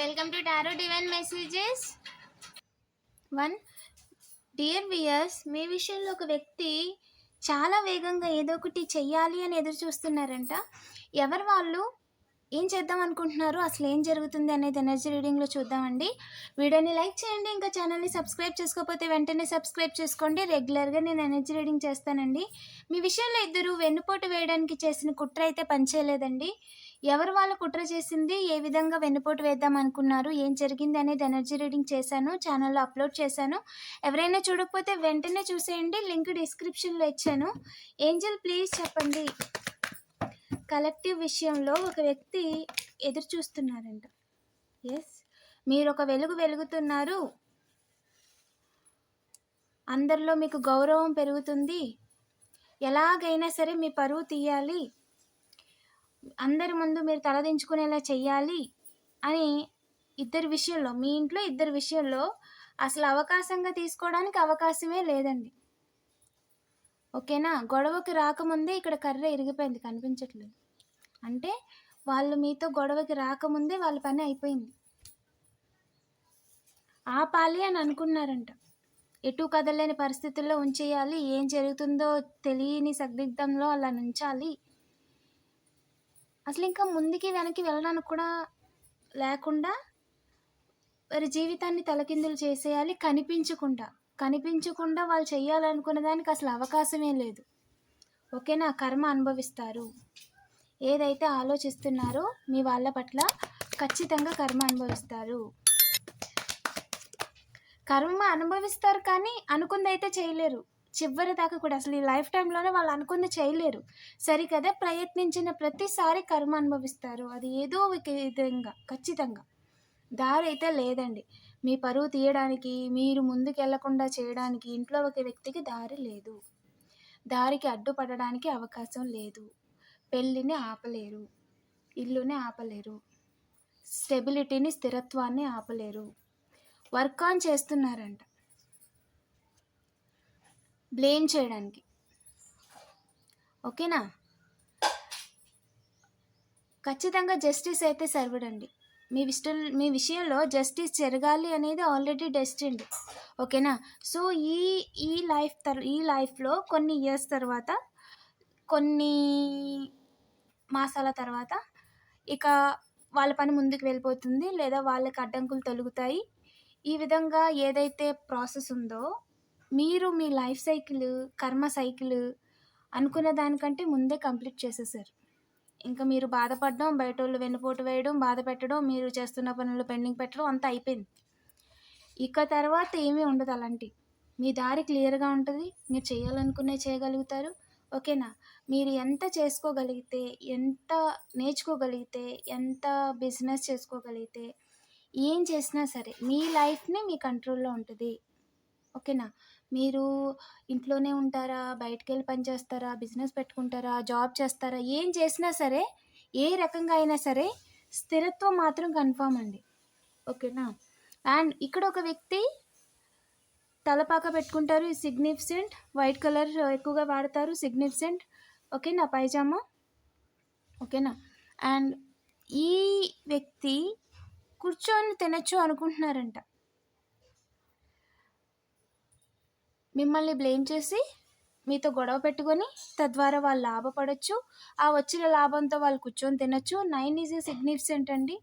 Welcome to tarot divine messages one dear viewers మీ విషయంలో ఒక వ్యక్తి చాలా వేగంగా ఏదో ఒకటి చెయ్యాలి అని ఎదురు చూస్తున్నారంట. ఎవరు వాళ్ళు? ఏం చేద్దాం అనుకుంటున్నారు? అసలు ఏం జరుగుతుంది అనేది ఎనర్జీ రీడింగ్లో చూద్దామండి. వీడియోని లైక్ చేయండి ఇంకా ఛానల్ని సబ్స్క్రైబ్ చేసుకోకపోతే వెంటనే సబ్స్క్రైబ్ చేసుకోండి. రెగ్యులర్గా నేను ఎనర్జీ రీడింగ్ చేస్తానండి. మీ విషయంలో ఇద్దరు వెన్నుపోటు వేయడానికి చేసిన కుట్ర అయితే పనిచేయలేదండి. ఎవరు వాళ్ళు కుట్ర చేసింది? ఏ విధంగా వెన్నుపోటు వేద్దాం అనుకున్నారు? ఏం జరిగింది అనేది ఎనర్జీ రీడింగ్ చేశాను ఛానల్లో అప్లోడ్ చేశాను. ఎవరైనా చూడకపోతే వెంటనే చూసేయండి లింక్ డిస్క్రిప్షన్లో ఇచ్చాను. ఏంజల్ ప్లీజ్ చెప్పండి. కలెక్టివ్ విషయంలో ఒక వ్యక్తి ఎదురు చూస్తున్నారంట. ఎస్ మీరు ఒక వెలుగు వెలుగుతున్నారు. అందరిలో మీకు గౌరవం పెరుగుతుంది. ఎలాగైనా సరే మీ పరువు తీయాలి. అందరి ముందు మీరు తలదించుకునేలా చెయ్యాలి అని ఇద్దరి విషయంలో మీ ఇంట్లో ఇద్దరి విషయంలో అసలు అవకాశంగా తీసుకోవడానికి అవకాశమే లేదండి. ఓకేనా? గొడవకి రాకముందే ఇక్కడ కర్ర ఇరిగిపోయింది కనిపించట్లేదు. అంటే వాళ్ళు మీతో గొడవకి రాకముందే వాళ్ళ పని అయిపోయింది. ఆపాలి అని అనుకున్నారంట. ఎటు కదలేని పరిస్థితుల్లో ఉంచేయాలి ఏం జరుగుతుందో తెలియని సందిగ్ధంలో అలా ఉంచాలి అసలు ఇంకా ముందుకి వెనక్కి వెళ్ళడానికి కూడా లేకుండా వారి జీవితాన్ని తలకిందులు చేసేయాలి కనిపించకుండా. కనిపించకుండా వాళ్ళు చేయాలనుకున్న దానికి అసలు అవకాశమే లేదు. ఓకేనా? కర్మ అనుభవిస్తారు. ఏదైతే ఆలోచిస్తున్నారో మీ వాళ్ళ పట్ల ఖచ్చితంగా కర్మ అనుభవిస్తారు. కర్మ అనుభవిస్తారు కానీ అనుకుందైతే చేయలేరు. చివరి దాకా కూడా అసలు ఈ లైఫ్ టైంలోనే వాళ్ళు అనుకుంది చేయలేరు. సరికదా ప్రయత్నించిన ప్రతిసారి కర్మ అనుభవిస్తారు. అది ఏదో ఒక విధంగా ఖచ్చితంగా. దారి అయితే లేదండి. మీ పరువు తీయడానికి మీరు ముందుకు వెళ్ళకుండా చేయడానికి ఇంట్లో ఒక వ్యక్తికి దారి లేదు. దారికి అడ్డుపడడానికి అవకాశం లేదు. పెళ్ళిని ఆపలేరు. ఇల్లుని ఆపలేరు. స్టెబిలిటీని స్థిరత్వాన్ని ఆపలేరు. వర్క్ ఆన్ చేస్తున్నారంట. బ్లేమ్ చేయడానికి. ఓకేనా? ఖచ్చితంగా జస్టిస్ అయితే సర్వడండి మీ విష్ట మీ విషయంలో జస్టిస్ జరగాలి అనేది ఆల్రెడీ డెస్టిండ్ ఓకేనా? సో ఈ ఈ లైఫ్ తర్ ఈ లైఫ్లో కొన్ని ఇయర్స్ తర్వాత కొన్ని మాసాల తర్వాత ఇక వాళ్ళ పని ముందుకు వెళ్ళిపోతుంది లేదా వాళ్ళకి అడ్డంకులు తొలుగుతాయి. ఈ విధంగా ఏదైతే ప్రాసెస్ ఉందో మీరు మీ లైఫ్ సైకిల్ కర్మ సైకిల్ అనుకున్న దానికంటే ముందే కంప్లీట్ చేసేసారు. ఇంకా మీరు బాధపడడం బయట వాళ్ళు వెన్నుపోటు వేయడం బాధ పెట్టడం మీరు చేస్తున్న పనులు పెండింగ్ పెట్టడం అంతా అయిపోయింది. ఇక తర్వాత ఏమీ ఉండదు అలాంటి. మీ దారి క్లియర్గా ఉంటుంది మీరు చేయాలనుకునే చేయగలుగుతారు. ఓకేనా? మీరు ఎంత చేసుకోగలిగితే ఎంత నేర్చుకోగలిగితే ఎంత బిజినెస్ చేసుకోగలిగితే ఏం చేసినా సరే మీ లైఫ్ని మీ కంట్రోల్లో ఉంటుంది. ఓకేనా? మీరు ఇంట్లోనే ఉంటారా? బయటికి వెళ్ళి పని చేస్తారా? బిజినెస్ పెట్టుకుంటారా? జాబ్ చేస్తారా? ఏం చేసినా సరే ఏ రకంగా అయినా సరే స్థిరత్వం మాత్రం కన్ఫామ్ అండి. ఓకేనా? అండ్ ఇక్కడ ఒక వ్యక్తి తలపాక పెట్టుకుంటారు. సిగ్నిఫిసెంట్ వైట్ కలర్ ఎక్కువగా వాడతారు. సిగ్నిఫిసెంట్ ఓకేనా? పైజామా? ఓకేనా? అండ్ ఈ వ్యక్తి కూర్చొని తినచ్చు అనుకుంటున్నారంట. మిమ్మల్ని బ్లేమ్ చేసి మీతో గొడవ పెట్టుకొని తద్వారా వాళ్ళు లాభపడవచ్చు ఆ వచ్చిన లాభంతో వాళ్ళు కూర్చొని తినచ్చు. నైన్ ఈజ్ ఏ సిగ్నిఫిసెంట్ అండి.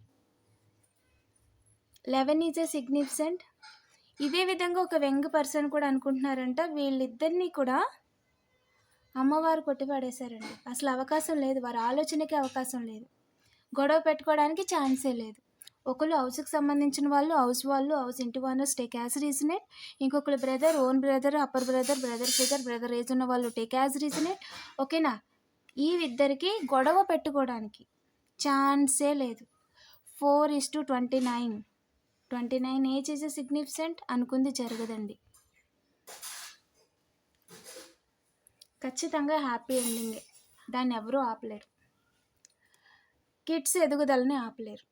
లెవెన్ ఈజ్ ఏ సిగ్నిఫిసెంట్ ఇదే విధంగా ఒక వెంగ్ పర్సన్ కూడా అనుకుంటున్నారంట. వీళ్ళిద్దరినీ కూడా అమ్మవారు కొట్టిపడేశారండి. అసలు అవకాశం లేదు. వారి ఆలోచనకి అవకాశం లేదు. గొడవ పెట్టుకోవడానికి ఛాన్సే లేదు. ఒకళ్ళు హౌస్కి సంబంధించిన వాళ్ళు హౌస్ వాళ్ళు హౌస్ ఇంటి ఓనర్స్ టేక్ యాజ్ రీజనెట్ ఇంకొకరు brother own brother upper brother brother figure brother age ఉన్న వాళ్ళు టేక్ యాజ్ రీజనెట్ ఓకేనా ఈ ఇద్దరికి గొడవ పెట్టుకోవడానికి ఛాన్సే లేదు. Four is to twenty nine twenty nine age is significant అనుకుంది జరగదండి. ఖచ్చితంగా హ్యాపీ ఎండింగే దాన్ని ఎవరూ ఆపలేరు. కిడ్స్ ఎదుగుదలని ఆపలేరు.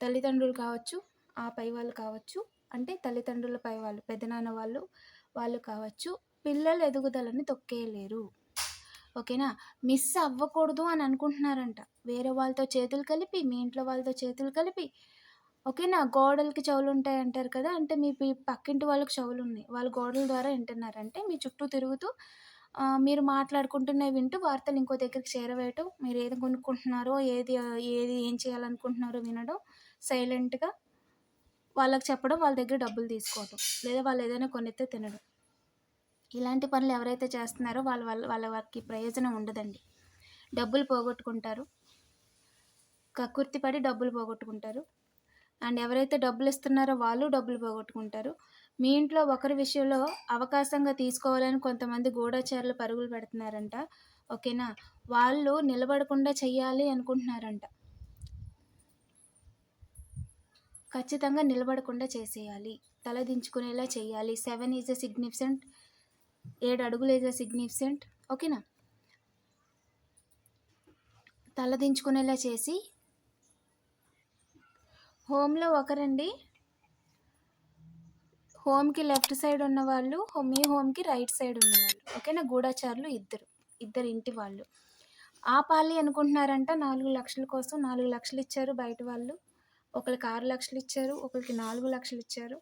తల్లిదండ్రులు కావచ్చు ఆ పై వాళ్ళు కావచ్చు అంటే తల్లిదండ్రుల పై వాళ్ళు పెదనాన్న వాళ్ళు వాళ్ళు కావచ్చు పిల్లల ఎదుగుదలని తొక్కేయలేరు. ఓకేనా? మిస్ అవ్వకూడదు అని అనుకుంటున్నారంట. వేరే వాళ్ళతో చేతులు కలిపి మీ ఇంట్లో వాళ్ళతో చేతులు కలిపి. ఓకేనా? గోడలకి చెవులు ఉంటాయి అంటారు కదా? అంటే మీ పక్కింటి వాళ్ళకి చెవులు ఉన్నాయి. వాళ్ళు గోడల ద్వారా వింటున్నారంటే మీ చుట్టూ తిరుగుతూ మీరు మాట్లాడుకుంటున్నవి వింటూ వార్తలు ఇంకో దగ్గరికి చేరవేయటం మీరు ఏది కొనుక్కుంటున్నారో ఏది ఏది ఏం చేయాలనుకుంటున్నారో వినడం సైలెంట్గా వాళ్ళకి చెప్పడం వాళ్ళ దగ్గర డబ్బులు తీసుకోవటం లేదా వాళ్ళు ఏదైనా కొనితే తినడం. ఇలాంటి పనులు ఎవరైతే చేస్తున్నారో వాళ్ళ వాళ్ళ వాళ్ళ వారికి ప్రయోజనం ఉండదండి. డబ్బులు పోగొట్టుకుంటారు. కకుర్తి పడి డబ్బులు పోగొట్టుకుంటారు. అండ్ ఎవరైతే డబ్బులు ఇస్తున్నారో వాళ్ళు డబ్బులు పోగొట్టుకుంటారు. మీ ఇంట్లో ఒకరి విషయంలో అవకాశంగా తీసుకోవాలని కొంతమంది గూఢచారులు పరుగులు పెడుతున్నారంట. ఓకేనా? వాళ్ళు నిలబడకుండా చెయ్యాలి అనుకుంటున్నారంట. ఖచ్చితంగా నిలబడకుండా చేసేయాలి. తల దించుకునేలా చేయాలి. సెవెన్ ఈజ్ ఎ సిగ్నిఫిసెంట్ ఏడు అడుగులు ఈజ్ ఎ సిగ్నిఫిసెంట్ ఓకేనా? తల దించుకునేలా చేసి హోమ్లో ఒకరండి. హోమ్కి లెఫ్ట్ సైడ్ ఉన్న వాళ్ళు హో- మీ హోమ్కి రైట్ సైడ్ ఉన్నవాళ్ళు ఓకేనా? గూఢాచారులు ఇద్దరు ఇద్దరు ఇంటి వాళ్ళు. ఆపాలి అనుకుంటున్నారంట నాలుగు లక్షల కోసం నాలుగు లక్షలు ఇచ్చారు బయట వాళ్ళు. ఒకరికి ఆరు లక్షలు ఇచ్చారు ఒకరికి నాలుగు లక్షలు ఇచ్చారు.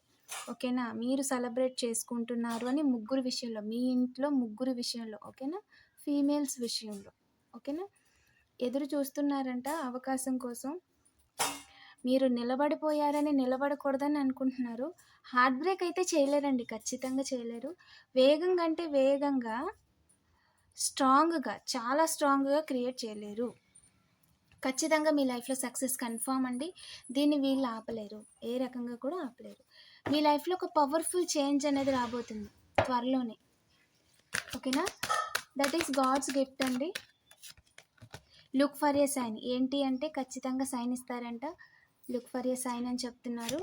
ఓకేనా? మీరు సెలబ్రేట్ చేసుకుంటున్నారు అని ముగ్గురు విషయంలో మీ ఇంట్లో ముగ్గురు విషయంలో ఓకేనా? ఫీమేల్స్ విషయంలో ఓకేనా? ఎదురు చూస్తున్నారంట అవకాశం కోసం. మీరు నిలబడిపోయారని నిలబడకూడదని అనుకుంటున్నారు. హార్ట్ బ్రేక్ అయితే చేయలేరండి ఖచ్చితంగా చేయలేరు. వేగంగా అంటే వేగంగా స్ట్రాంగ్గా చాలా స్ట్రాంగ్గా క్రియేట్ చేయలేరు. ఖచ్చితంగా మీ లైఫ్లో సక్సెస్ కన్ఫామ్ అండి. దీన్ని వీళ్ళు ఆపలేరు. ఏ రకంగా కూడా ఆపలేరు. మీ లైఫ్లో ఒక పవర్ఫుల్ చేంజ్ అనేది రాబోతుంది. త్వరలోనే. ఓకేనా? దట్ ఈస్ గాడ్స్ గిఫ్ట్ అండి. లుక్ ఫర్ ఏ సైన్ ఏంటి అంటే ఖచ్చితంగా సైన్ ఇస్తారంట. లుక్ ఫర్ ఏ సైన్ అని చెప్తున్నారు.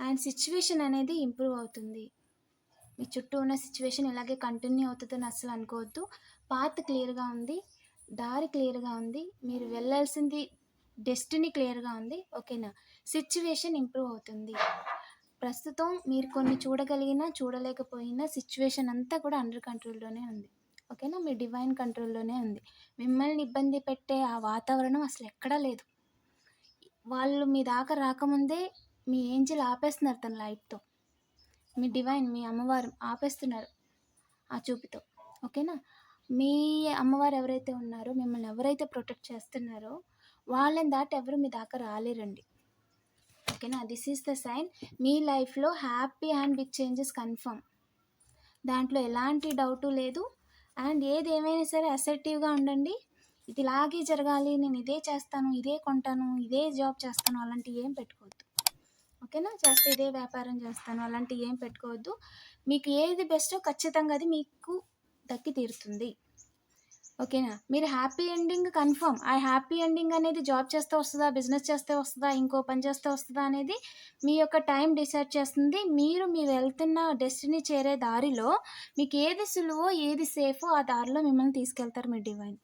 అండ్ సిచ్యువేషన్ అనేది ఇంప్రూవ్ అవుతుంది. మీ చుట్టూ ఉన్న సిచ్యువేషన్ ఇలాగే కంటిన్యూ అవుతుందని అసలు అనుకోవద్దు. పాత్ క్లియర్గా ఉంది. దారి క్లియర్గా ఉంది. మీరు వెళ్ళాల్సింది డెస్టినీ క్లియర్గా ఉంది. ఓకేనా? సిచ్యువేషన్ ఇంప్రూవ్ అవుతుంది. ప్రస్తుతం మీరు కొన్ని చూడగలిగినా చూడలేకపోయినా సిచ్యువేషన్ అంతా కూడా అండర్ కంట్రోల్లోనే ఉంది. ఓకేనా? మీ డివైన్ కంట్రోల్లోనే ఉంది. మిమ్మల్ని ఇబ్బంది పెట్టే ఆ వాతావరణం అసలు ఎక్కడా లేదు. వాళ్ళు మీ దాకా రాకముందే మీ ఏంజిల్ ఆపేస్తున్నారు తన లైట్తో మీ డివైన్ మీ అమ్మవారు ఆపేస్తున్నారు ఆ చూపుతో. ఓకేనా? మీ అమ్మవారు ఎవరైతే ఉన్నారో మిమ్మల్ని ఎవరైతే ప్రొటెక్ట్ చేస్తున్నారో వాళ్ళని దాటి ఎవరు మీ దాకా రాలేరండి. ఓకేనా దిస్ ఈస్ ద సైన్ మీ లైఫ్లో happy and big changes confirm దాంట్లో ఎలాంటి డౌటు లేదు. అండ్ ఏది ఏమైనా సరే అసర్టివ్గా ఉండండి. ఇది ఇలాగే జరగాలి. నేను ఇదే చేస్తాను ఇదే కొంటాను ఇదే జాబ్ చేస్తాను అలాంటివి ఏం పెట్టుకోవద్దు. ఓకేనా చేస్తే ఇదే వ్యాపారం చేస్తాను అలాంటివి ఏం పెట్టుకోవద్దు. మీకు ఏది బెస్టో ఖచ్చితంగా అది మీకు దక్కి తీరుతుంది. ఓకేనా? మీరు హ్యాపీ ఎండింగ్ కన్ఫర్మ్. ఆ హ్యాపీ ఎండింగ్ అనేది జాబ్ చేస్తే వస్తుందా బిజినెస్ చేస్తే వస్తుందా ఇంకో పని చేస్తే వస్తుందా అనేది మీ యొక్క టైం డిసైడ్ చేస్తుంది. మీరు మీరు వెళ్తున్న డెస్టినీ చేరే దారిలో మీకు ఏది సులువో ఏది సేఫో ఆ దారిలో మిమ్మల్ని తీసుకెళ్తారు మీ డివైన్.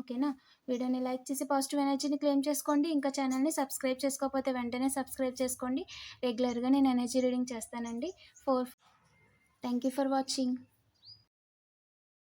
ఓకేనా? వీడియోని లైక్ చేసి పాజిటివ్ ఎనర్జీని క్లెయిమ్ చేసుకోండి. ఇంకా ఛానల్ని సబ్స్క్రైబ్ చేసుకోకపోతే వెంటనే సబ్స్క్రైబ్ చేసుకోండి. రెగ్యులర్గా నేను ఎనర్జీ రీడింగ్ చేస్తానండి. For thank you for watching.